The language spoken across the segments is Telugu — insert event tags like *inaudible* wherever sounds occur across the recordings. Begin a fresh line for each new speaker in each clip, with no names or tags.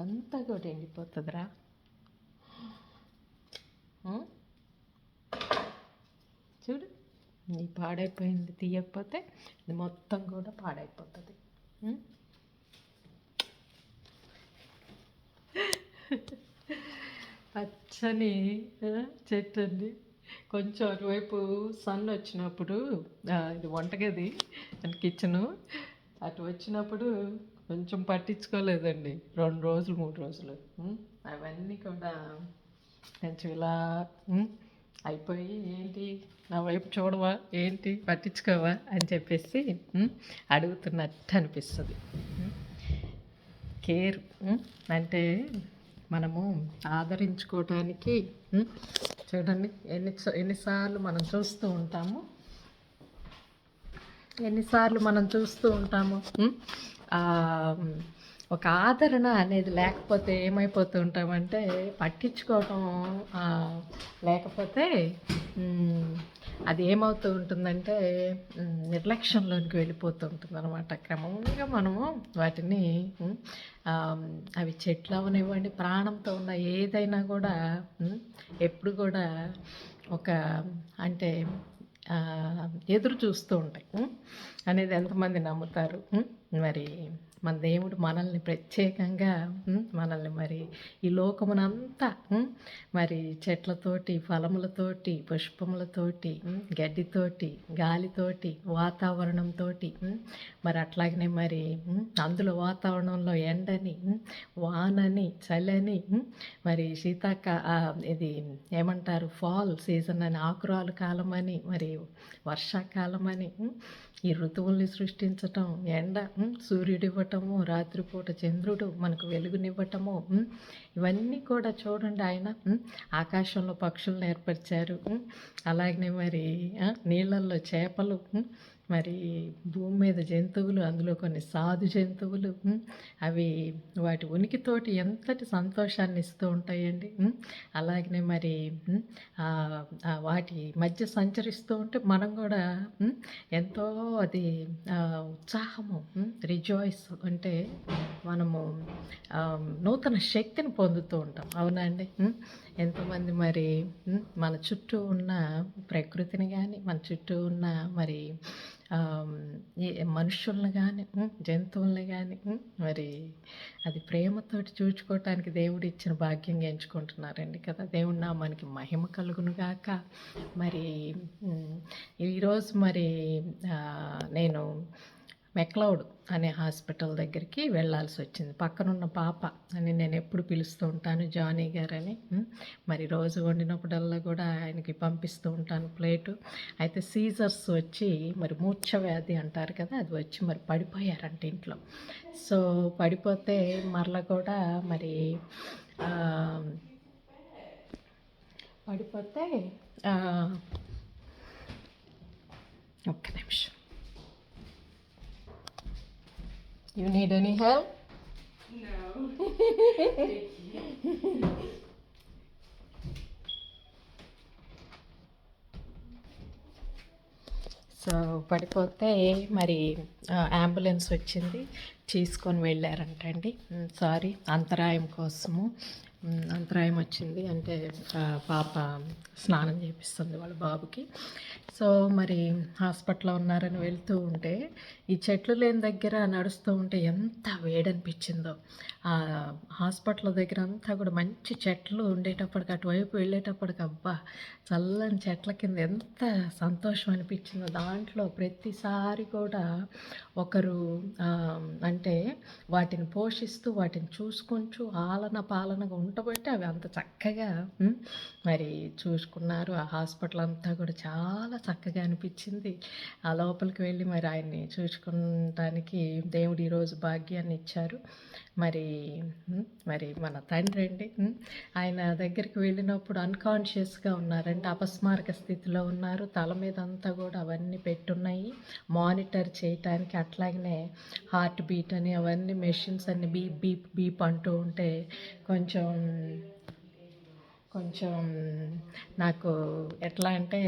అంతా కూడా ఎండిపోతుందిరా చూడు నీ పాడైపోయింది తీయకపోతే ఇది మొత్తం కూడా పాడైపోతుంది. పచ్చని చెట్టు అండి కొంచెం అటువైపు సన్ వచ్చినప్పుడు ఇది వంటగది అండ్ కిచెను. అటు వచ్చినప్పుడు కొంచెం పట్టించుకోలేదండి. రెండు రోజులు మూడు రోజులు. అవన్నీ కూడా కొంచెం ఇలా అయిపోయి ఏంటి? నా వైపు చూడవా? ఏంటి? పట్టించుకోవా? అని చెప్పేసి అడుగుతున్నట్టు అనిపిస్తుంది. కేర్ అంటే మనము ఆదరించుకోవటానికి చూడండి ఎన్ని ఎన్నిసార్లు మనం చూస్తూ ఉంటాము? ఎన్నిసార్లు మనం చూస్తూ ఉంటాము? ఒక ఆదరణ అనేది లేకపోతే ఏమైపోతూ ఉంటామంటే పట్టించుకోవటం లేకపోతే అది ఏమవుతూ ఉంటుందంటే నిర్లక్ష్యంలోనికి వెళ్ళిపోతూ ఉంటుంది అనమాట క్రమంగా మనము వాటిని అవి చెట్లు అవనివ్వండి ప్రాణంతో ఉన్న ఏదైనా కూడా ఎప్పుడు కూడా ఒక అంటే ఎదురు చూస్తూ ఉంటాయి. అనేది ఎంతమంది నమ్ముతారు? మరి మన దేవుడు మనల్ని ప్రత్యేకంగా మనల్ని మరి ఈ లోకమునంతా మరి చెట్లతోటి ఫలములతోటి పుష్పములతోటి గడ్డితోటి గాలితోటి వాతావరణంతో మరి అట్లాగనే మరి అందులో వాతావరణంలో ఎండని వానని చలని మరి శీతాక ఇది ఏమంటారు ఫాల్ సీజన్ అని ఆకురాలు కాలం అని మరి వర్షాకాలం అని ఈ ఋతువుల్ని సృష్టించటం ఎండ సూర్యుడి సూర్యుడు ఇవ్వటము రాత్రిపూట చంద్రుడు మనకు వెలుగునివ్వటము ఇవన్నీ కూడా చూడండి ఆయన ఆకాశంలో పక్షులను ఏర్పరిచారు అలాగనే మరి నీళ్ళల్లో చేపలు మరి భూమి మీద జంతువులు అందులో కొన్ని సాధు జంతువులు అవి వాటి ఉనికితోటి ఎంతటి సంతోషాన్ని ఇస్తూ ఉంటాయండి. అలాగనే మరి వాటి మధ్య సంచరిస్తూ ఉంటే మనం కూడా ఎంతో అది ఉత్సాహము రిజాయిస్ అంటే మనము నూతన శక్తిని పొందుతూ ఉంటాం. అవునా అండి? ఎంతోమంది మరి మన చుట్టూ ఉన్న ప్రకృతిని కానీ మన చుట్టూ ఉన్న మరి మనుషుల్ని కానీ జంతువుల్ని కానీ మరి అది ప్రేమతోటి చూచుకోవటానికి దేవుడు ఇచ్చిన భాగ్యంగా ఎంచుకుంటున్నారండి కదా. దేవుడు నా మనకి మహిమ కలుగును గాక. మరి ఈరోజు మరి నేను మెక్లౌడ్ అనే హాస్పిటల్ దగ్గరికి వెళ్ళాల్సి వచ్చింది. పక్కనున్న పాప అని నేను ఎప్పుడు పిలుస్తూ ఉంటాను జానీ గారని. మరి రోజు వండినప్పుడల్లా కూడా ఆయనకి పంపిస్తూ ఉంటాను ప్లేటు. అయితే సీజర్స్ వచ్చి మరి మూర్ఛ వ్యాధి అంటారు కదా అది వచ్చి మరి పడిపోయారంట ఇంట్లో. సో పడిపోతే మరలా కూడా మరి పడిపోతే ఒక్క నిమిషం. You need any help so పడిపోతే మరి అంబులెన్స్ వచ్చింది. తీసుకొని వెళ్ళారంటండి సారీ అంతరాయం కోసము. అంతరాయం వచ్చింది. అంటే పాప స్నానం చేపిస్తుంది వాళ్ళ బాబుకి. సో మరి హాస్పిటల్లో ఉన్నారని వెళ్తూ ఉంటే ఈ చెట్లు లేని దగ్గర నడుస్తూ ఉంటే ఎంత వేడనిపించిందో. ఆ హాస్పిటల్ దగ్గర అంతా కూడా మంచి చెట్లు ఉండేటప్పటికి అటువైపు వెళ్ళేటప్పటికి అబ్బా చల్లని చెట్ల కింద ఎంత సంతోషం అనిపించిందో. దాంట్లో ప్రతిసారి కూడా ఒకరు అంటే వాటిని పోషిస్తూ వాటిని చూసుకుంటూ ఆలన పాలనగా ఉండబట్టి అవి అంత చక్కగా మరి చూసుకున్నారు. ఆ హాస్పిటల్ అంతా కూడా చాలా చక్కగా అనిపించింది. ఆ లోపలికి వెళ్ళి మరి ఆయన్ని చూసుకుంటానికి దేవుడు ఈరోజు భాగ్యాన్ని ఇచ్చారు. మరి మరి మన తండ్రి అండి ఆయన దగ్గరికి వెళ్ళినప్పుడు అన్కాన్షియస్గా ఉన్నారంటే అపస్మారక స్థితిలో ఉన్నారు. తల మీద అంతా కూడా అవన్నీ పెట్టున్నాయి. మానిటర్ చేయటానికి అట్లాగనే హార్ట్ బీట్ అని అవన్నీ మెషిన్స్ అన్ని బీప్ బీప్ బీప్ అంటూ ఉంటే కొంచెం కొంచెం నాకు ఎట్లా అంటే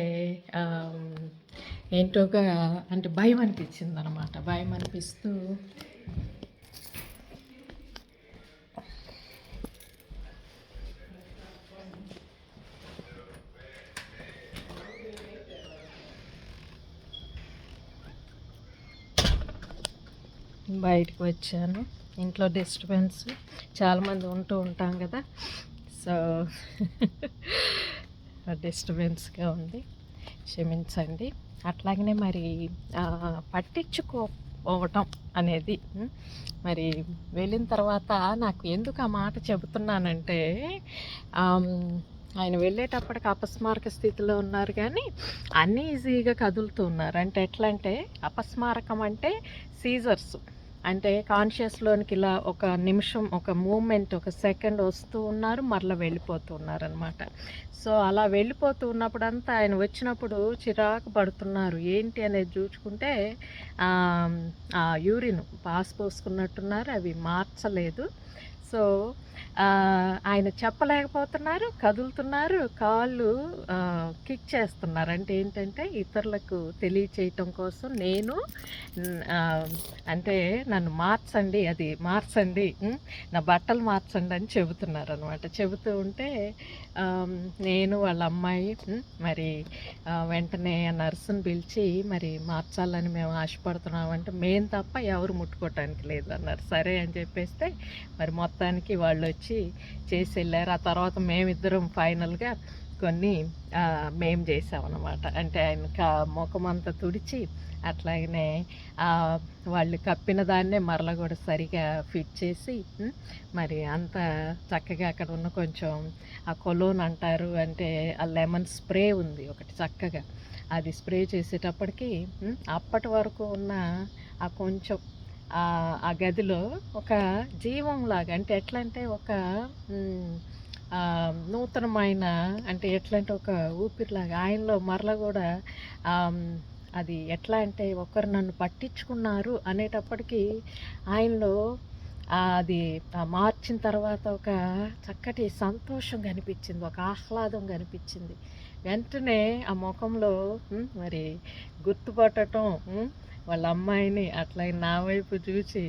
ఏంటోగా అంటే భయం అనిపించింది అనమాట భయం అనిపిస్తూ బయటకు వచ్చాను. ఇంట్లో డిస్టర్బెన్స్ చాలామంది ఉంటూ ఉంటాం కదా. సో *laughs* డిస్టర్బెన్స్గా ఉంది క్షమించండి. అట్లాగనే మరి పట్టించుకోవటం అనేది మరి వెళ్ళిన తర్వాత నాకు ఎందుకు ఆ మాట చెబుతున్నానంటే ఆయన వెళ్ళేటప్పటికి అపస్మారక స్థితిలో ఉన్నారు కానీ అన్నీ ఈజీగా కదులుతూ ఉన్నారు. అంటే ఎట్లా అంటే అపస్మారకం అంటే సీజర్స్. అంటే కాన్షియస్లోనికి ఇలా ఒక నిమిషం ఒక మూమెంట్ ఒక సెకండ్ వస్తూ ఉన్నారు మరలా వెళ్ళిపోతూ ఉన్నారనమాట సో అలా వెళ్ళిపోతూ ఉన్నప్పుడంతా ఆయన వచ్చినప్పుడు చిరాకు పడుతున్నారు. ఏంటి అనేది చూసుకుంటే ఆ, యూరిన్ పాస్ పోసుకున్నట్టున్నారు అవి మార్చలేదు. సో ఆయన చెప్పలేకపోతున్నారు కదులుతున్నారు కాళ్ళు కిక్ చేస్తున్నారు. అంటే ఏంటంటే ఇతరులకు తెలియచేయటం కోసం నేను అంటే నన్ను మార్చండి అది మార్చండి నా బట్టలు మార్చండి అని చెబుతున్నారు అనమాట చెబుతూ ఉంటే నేను వాళ్ళ అమ్మాయి మరి వెంటనే ఆ పిలిచి మరి మార్చాలని మేము ఆశపడుతున్నామంటే మేము తప్ప ఎవరు ముట్టుకోవటానికి లేదు అన్నారు. సరే అని చెప్పేస్తే మరి మొత్తానికి వాళ్ళు వచ్చి వచ్చి చేసి వెళ్ళారు. ఆ తర్వాత మేమిద్దరం ఫైనల్గా కొన్ని మేము చేసామన్నమాట. అంటే ఆయన ముఖం అంతా తుడిచి అట్లాగనే వాళ్ళు కప్పిన దాన్నే మరల కూడా సరిగా ఫిట్ చేసి మరి అంత చక్కగా అక్కడ ఉన్న కొంచెం ఆ కొలోన్ అంటారు అంటే ఆ లెమన్ స్ప్రే ఉంది ఒకటి చక్కగా. అది స్ప్రే చేసేటప్పటికి అప్పటి వరకు ఉన్న ఆ కొంచెం ఆ గదిలో ఒక జీవంలాగా అంటే ఎట్లా అంటే ఒక నూతనమైన అంటే ఎట్లా అంటే ఒక ఊపిరిలాగా ఆయనలో మరల కూడా అది ఎట్లా అంటే ఒకరు నన్ను పట్టించుకున్నారు అనేటప్పటికీ ఆయనలో అది మార్చిన తర్వాత ఒక చక్కటి సంతోషం కనిపించింది ఒక ఆహ్లాదం కనిపించింది. వెంటనే ఆ ముఖంలో మరి గుర్తుపట్టడం వాళ్ళ అమ్మాయిని అట్లా నా వైపు చూసి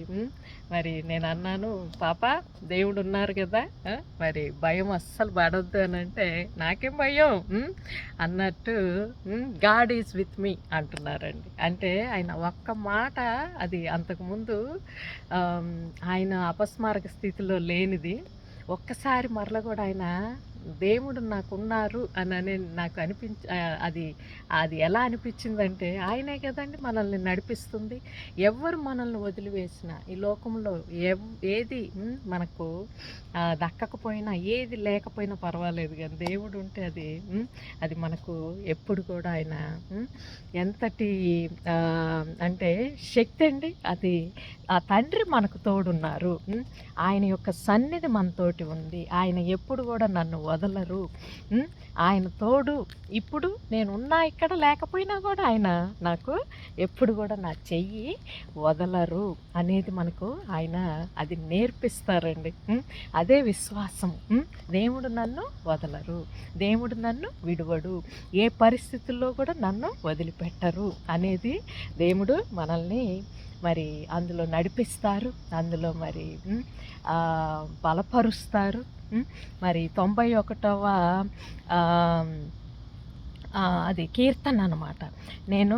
మరి నేను అన్నాను పాప దేవుడు ఉన్నారు కదా మరి భయం అస్సలు పడొద్దు అని అంటే నాకేం భయం అన్నట్టు గాడ్ ఈజ్ విత్ మీ అంటున్నారండి. అంటే ఆయన ఒక్క మాట అది అంతకుముందు ఆయన అపస్మారక స్థితిలో లేనిది. ఒక్కసారి మరల కూడా ఆయన దేవుడు నాకున్నారు అని అని నాకు అనిపించ అది అది ఎలా అనిపించిందంటే ఆయనే కదండి మనల్ని నడిపిస్తుంది. ఎవరు మనల్ని వదిలివేసిన ఈ లోకంలో ఎవ్ ఏది మనకు దక్కకపోయినా ఏది లేకపోయినా పర్వాలేదు కానీ దేవుడు ఉంటే అది అది మనకు ఎప్పుడు కూడా ఆయన ఎంతటి అంటే శక్తి అండి అది. ఆ తండ్రి మనకు తోడున్నారు ఆయన యొక్క సన్నిధి మనతోటి ఉంది. ఆయన ఎప్పుడు కూడా నన్ను వదలరు. ఆయన తోడు ఇప్పుడు నేనున్నా ఇక్కడ లేకపోయినా కూడా ఆయన నాకు ఎప్పుడు కూడా నా చెయ్యి వదలరు అనేది మనకు ఆయన అది నేర్పిస్తారండి. అదే విశ్వాసం. దేవుడు నన్ను వదలరు. దేవుడు నన్ను విడువడు. ఏ పరిస్థితుల్లో కూడా నన్ను వదిలిపెట్టరు అనేది దేవుడు మనల్ని మరి అందులో నడిపిస్తారు. అందులో మరి బలపరుస్తారు. మరి తొంభై ఒకటవ అది కీర్తన అనమాట నేను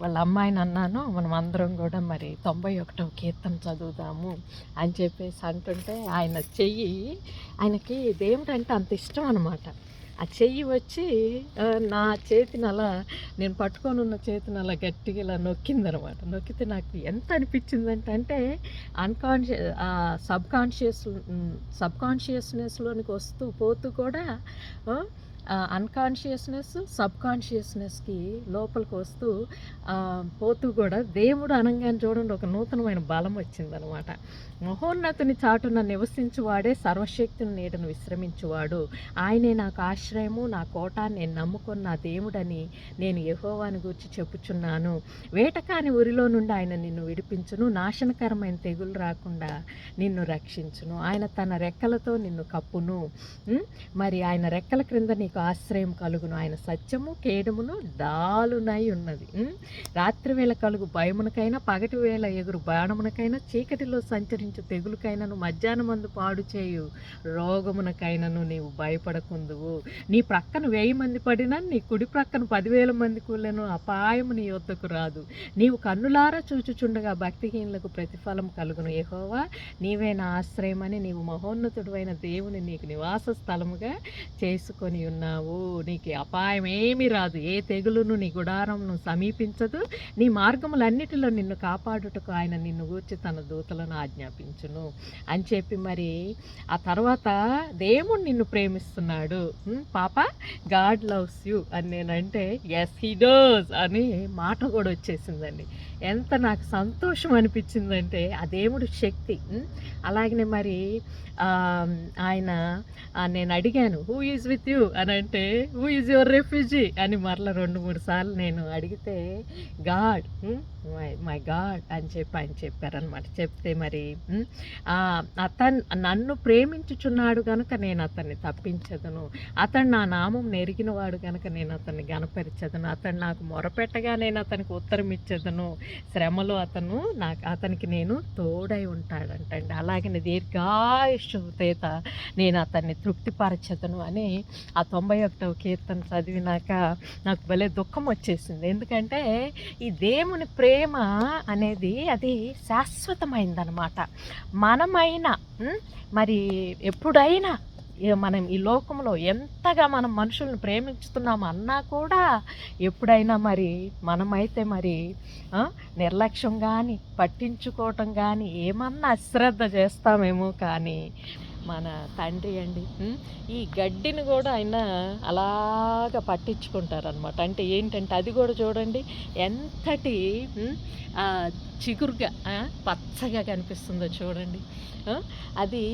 వాళ్ళ అమ్మాయిని అన్నాను మనం అందరం కూడా మరి తొంభై ఒకటవ కీర్తన చదువుదాము అని చెప్పేసి అంటుంటే ఆయన చెయ్యి ఆయనకి దేవుడు అంటే అంత ఇష్టం అనమాట ఆ చెయ్యి వచ్చి నా చేతిని అలా నేను పట్టుకొని ఉన్న చేతిని అలా గట్టిగా ఇలా నొక్కిందనమాట. నొక్కితే నాకు ఎంత అనిపించిందంటే అంటే అన్కాన్షియస్ సబ్ కాన్షియస్ సబ్ కాన్షియస్నెస్లోనికి వస్తూ పోతూ కూడా అన్కాన్షియస్నెస్ సబ్ కాన్షియస్నెస్కి లోపలికి వస్తూ పోతూ కూడా దేవుడు అనగానే చూడండి ఒక నూతనమైన బలం వచ్చిందనమాట. మహోన్నతుని చాటున నివసించువాడే సర్వశక్తిని నీడను విశ్రమించువాడు. ఆయనే నాకు ఆశ్రయము నా కోట నేను నమ్ముకున్న దేవుడని నేను యహోవాని గురించి చెప్పుచున్నాను. వేటకాని ఉరిలో నుండి ఆయన నిన్ను విడిపించును నాశనకరమైన తెగులు రాకుండా నిన్ను రక్షించును. ఆయన తన రెక్కలతో నిన్ను కప్పును. మరి ఆయన రెక్కల క్రింద నీకు నాకు ఆశ్రయం కలుగును. ఆయన సత్యము కేడమును దాలునై ఉన్నది. రాత్రి వేళ కలుగు భయమునకైనా పగటి వేళ ఎగురు బాణమునకైనా చీకటిలో సంచరించు తెగులుకైనను మధ్యాహ్నమందు పాడు చేయు రోగమునకైనను నీవు భయపడకుందువు. నీ ప్రక్కన వెయ్యి మంది పడినా నీ కుడి ప్రక్కన పదివేల మంది కూలను అపాయము నీ వద్దకు రాదు. నీవు కన్నులారా చూచుచుండగా భక్తిహీనులకు ప్రతిఫలం కలుగును. ఎహోవా నీవే నా ఆశ్రయమని నీవు మహోన్నతుడైన దేవుని నీకు నివాస స్థలముగా చేసుకొని ఉన్నావు నీకు అపాయం ఏమీ రాదు. ఏ తెగులును నీ గుడారంను సమీపించదు. నీ మార్గములన్నిటిలో నిన్ను కాపాడుటకు ఆయన నిన్ను గూర్చి తన దూతలను ఆజ్ఞాపించును. అని చెప్పి మరి ఆ తర్వాత దేవుడు నిన్ను ప్రేమిస్తున్నాడు. పాప గాడ్ లవ్స్ యూ అని నేనంటే ఎస్ హీ డోస్ అని మాట కూడా వచ్చేసిందండి. ఎంత నాకు సంతోషం అనిపించిందంటే ఆ దేవుడు శక్తి. అలాగనే మరి ఆయన నేను అడిగాను హూ ఈజ్ విత్ యూ అని అంటే హూ ఈజ్ యువర్ రెఫ్యూజీ అని మరలా రెండు మూడు సార్లు నేను అడిగితే గాడ్ మై మై గాడ్ అని చెప్పి ఆయన చెప్పారనమాట చెప్తే మరి అతను నన్ను ప్రేమించుచున్నాడు కనుక నేను అతన్ని తప్పించదును. అతను నా నామం నెరిగినవాడు కనుక నేను అతన్ని గనపరిచదును అతను నాకు మొరపెట్టగా నేను అతనికి ఉత్తరం ఇచ్చేదను. శ్రమలో అతను నాకు అతనికి నేను తోడై ఉంటాడంటండి. అలాగే దీర్ఘాయుష్ నేను అతన్ని తృప్తిపరచదను అని ఆ తొంభై ఒకటవ కీర్తన చదివినాక నాకు భలే దుఃఖం వచ్చేసింది. ఎందుకంటే ఈ దేవుని ప్రేమ ప్రేమ అనేది అది శాశ్వతమైందనమాట మనమైనా మరి ఎప్పుడైనా మనం ఈ లోకంలో ఎంతగా మనం మనుషులను ప్రేమించుతున్నాము అన్నా కూడా ఎప్పుడైనా మరి మనమైతే మరి నిర్లక్ష్యం కానీ పట్టించుకోవటం కానీ ఏమన్నా అశ్రద్ధ చేస్తామేమో కానీ మన తండ్రి అండి. ఈ గడ్డిని కూడా ఆయన అలాగ పట్టించుకుంటారనమాట అంటే ఏంటంటే అది కూడా చూడండి ఎంతటి చిగురుగా పచ్చగా కనిపిస్తుందో చూడండి. అది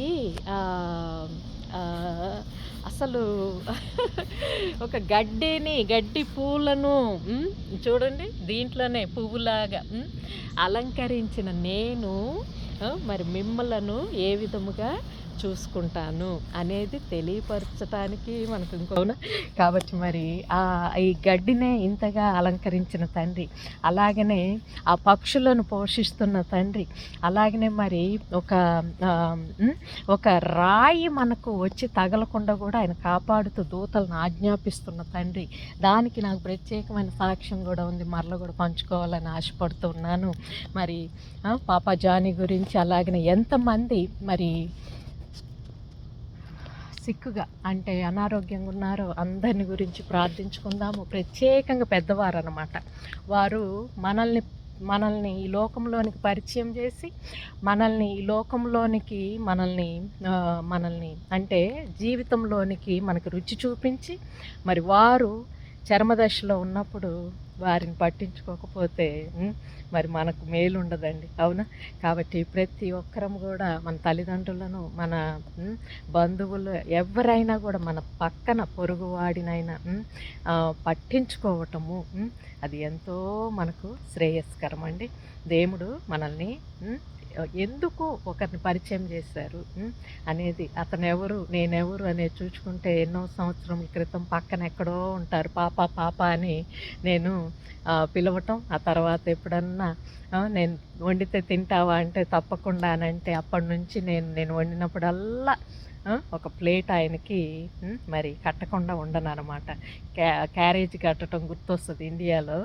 అసలు *laughs* ఒక గడ్డిని గడ్డి పూలను చూడండి దీంట్లోనే పువ్వులాగా అలంకరించిన నేను మరి మిమ్మలను ఏ విధముగా చూసుకుంటాను అనేది తెలియపరచటానికి మనకు ఇంకో కాబట్టి మరి ఆ ఈ గడ్డినే ఇంతగా అలంకరించిన తండ్రి అలాగనే ఆ పక్షులను పోషిస్తున్న తండ్రి అలాగనే మరి ఒక ఒక రాయి మనకు వచ్చి తగలకుండా కూడా ఆయన కాపాడుతూ దూతలను ఆజ్ఞాపిస్తున్న తండ్రి. దానికి నాకు ప్రత్యేకమైన సాక్ష్యం కూడా ఉంది. మరల కూడా పంచుకోవాలని ఆశపడుతున్నాను మరి పాప జాని గురించి అలాగనే ఎంతమంది మరి సిక్కుగా అంటే అనారోగ్యంగా ఉన్నారో అందరిని గురించి ప్రార్థించుకుందాము. ప్రత్యేకంగా పెద్దవారు అనమాట వారు మనల్ని మనల్ని ఈ లోకంలోనికి పరిచయం చేసి మనల్ని ఈ లోకంలోనికి మనల్ని మనల్ని అంటే జీవితంలోనికి మనకు రుచి చూపించి మరి వారు చర్మదశలో ఉన్నప్పుడు వారిని పట్టించుకోకపోతే మరి మనకు మేలు ఉండదండి అవునా? కాబట్టి ప్రతి ఒక్కరం కూడా మన తల్లిదండ్రులను మన బంధువులు ఎవరైనా కూడా మన పక్కన పొరుగువాడినైనా పట్టించుకోవటము అది ఎంతో మనకు శ్రేయస్కరం అండి దేవుడు మనల్ని ఎందుకు ఒకరిని పరిచయం చేశారు అనేది అతను ఎవరు నేనెవరు అనేది చూసుకుంటే ఎన్నో సంవత్సరముల క్రితం పక్కన ఎక్కడో ఉంటారు. పాప పాప అని నేను పిలవటం ఆ తర్వాత ఎప్పుడన్నా నేను వండితే తింటావా అంటే తప్పకుండా అని అంటే అప్పటి నుంచి నేను నేను వండినప్పుడల్లా ఒక ప్లేట్ ఆయనకి మరి కట్టకుండా ఉండను అనమాట క్యా క్యారేజ్ కట్టడం గుర్తొస్తుంది ఇండియాలో.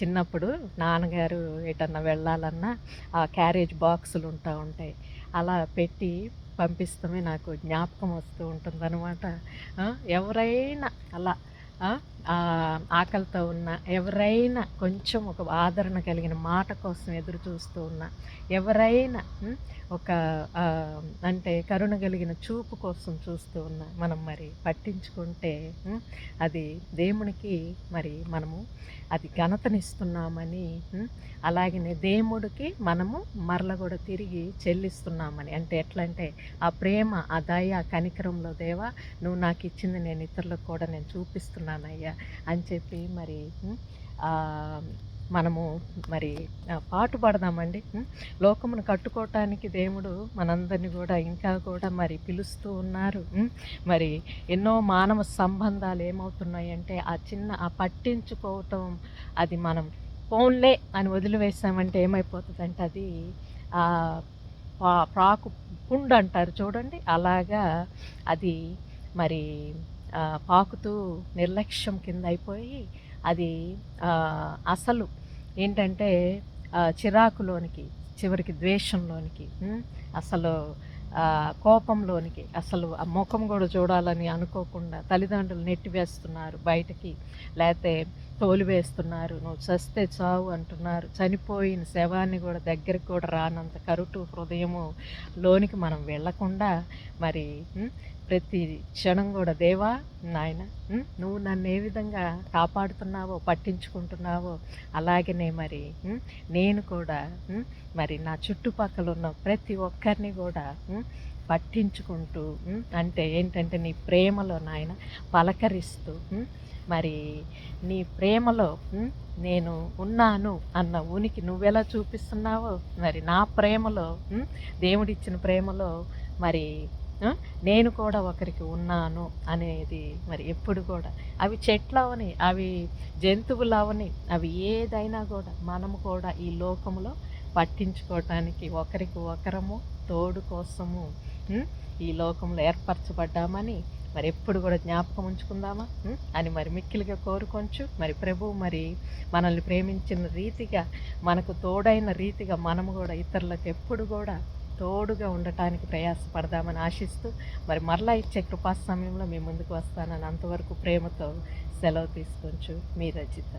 చిన్నప్పుడు నాన్నగారు ఎటన్నా వెళ్ళాలన్నా ఆ క్యారేజ్ బాక్సులు ఉంటా ఉంటాయి. అలా పెట్టి పంపిస్తామే నాకు జ్ఞాపకం వస్తూ ఉంటుందన్నమాట. ఎవరైనా అలా ఆకలితో ఉన్న ఎవరైనా కొంచెం ఒక ఆదరణ కలిగిన మాట కోసం ఎదురు చూస్తూ ఉన్న ఎవరైనా ఒక అంటే కరుణ కలిగిన చూపు కోసం చూస్తూ ఉన్న మనం మరి పట్టించుకుంటే అది దేవునికి మరి మనము అది ఘనతనిస్తున్నామని అలాగనే దేవుడికి మనము మరల కూడా తిరిగి చెల్లిస్తున్నామని. అంటే ఎట్లా అంటే ఆ ప్రేమ ఆ దయ కనికరంలో దేవా నువ్వు నాకు ఇచ్చింది నేను ఇతరులకు కూడా నేను చూపిస్తున్నానయ్యా అని చెప్పి మరి మనము మరి పాటు పడదామండి. లోకమును కట్టుకోవటానికి దేవుడు మనందరినీ కూడా ఇంకా కూడా మరి పిలుస్తూ ఉన్నారు. మరి ఎన్నో మానవ సంబంధాలు ఏమవుతున్నాయంటే ఆ చిన్న ఆ పట్టించుకోవటం అది మనం ఫోన్లే అని వదిలివేసామంటే ఏమైపోతుందంటే అది పా ప్రాకు పుండు అంటారు చూడండి. అలాగా అది మరి పాకుతూ నిర్లక్ష్యం కింద అయిపోయి అది అసలు ఏంటంటే చిరాకులోనికి చివరికి ద్వేషంలోనికి అసలు కోపంలోనికి అసలు ఆ ముఖం కూడా చూడాలని అనుకోకుండా తల్లిదండ్రులు నెట్టివేస్తున్నారు బయటకి. లేకపోలు వేస్తున్నారు నువ్వు చస్తే చావు అంటున్నారు. చనిపోయిన శవాన్ని కూడా దగ్గరికి కూడా రానంత కరుటు హృదయము లోనికి మనం వెళ్ళకుండా మరి ప్రతి క్షణం కూడా దేవా నాయన నువ్వు నన్ను ఏ విధంగా కాపాడుతున్నావో పట్టించుకుంటున్నావో అలాగనే మరి నేను కూడా మరి నా చుట్టుపక్కల ఉన్న ప్రతి ఒక్కరిని కూడా పట్టించుకుంటూ అంటే ఏంటంటే నీ ప్రేమలో నాయన పలకరిస్తూ మరి నీ ప్రేమలో నేను ఉన్నాను అన్న ఉనికి నువ్వెలా చూపిస్తున్నావో మరి నా ప్రేమలో దేవుడిచ్చిన ప్రేమలో మరి నేను కూడా ఒకరికి ఉన్నాను అనేది మరి ఎప్పుడు కూడా. అవి చెట్లు అవని అవి జంతువులవని అవి ఏదైనా కూడా మనము కూడా ఈ లోకంలో పట్టించుకోవటానికి ఒకరికి ఒకరము తోడు కోసము ఈ లోకంలో ఏర్పరచబడ్డామని మరి ఎప్పుడు కూడా జ్ఞాపకం ఉంచుకుందామా? అని మరి మిక్కిలిగా కోరుకొంచు. మరి ప్రభు మరి మనల్ని ప్రేమించిన రీతిగా మనకు తోడైన రీతిగా మనము కూడా ఇతరులకు ఎప్పుడు కూడా తోడుగా ఉండటానికి ప్రయాసపడదామని ఆశిస్తూ మరి మరలా ఇచ్చే కృపా సమయంలో మీ ముందుకు వస్తానని అంతవరకు ప్రేమతో సెలవు తీసుకొంచు. మీ రచిత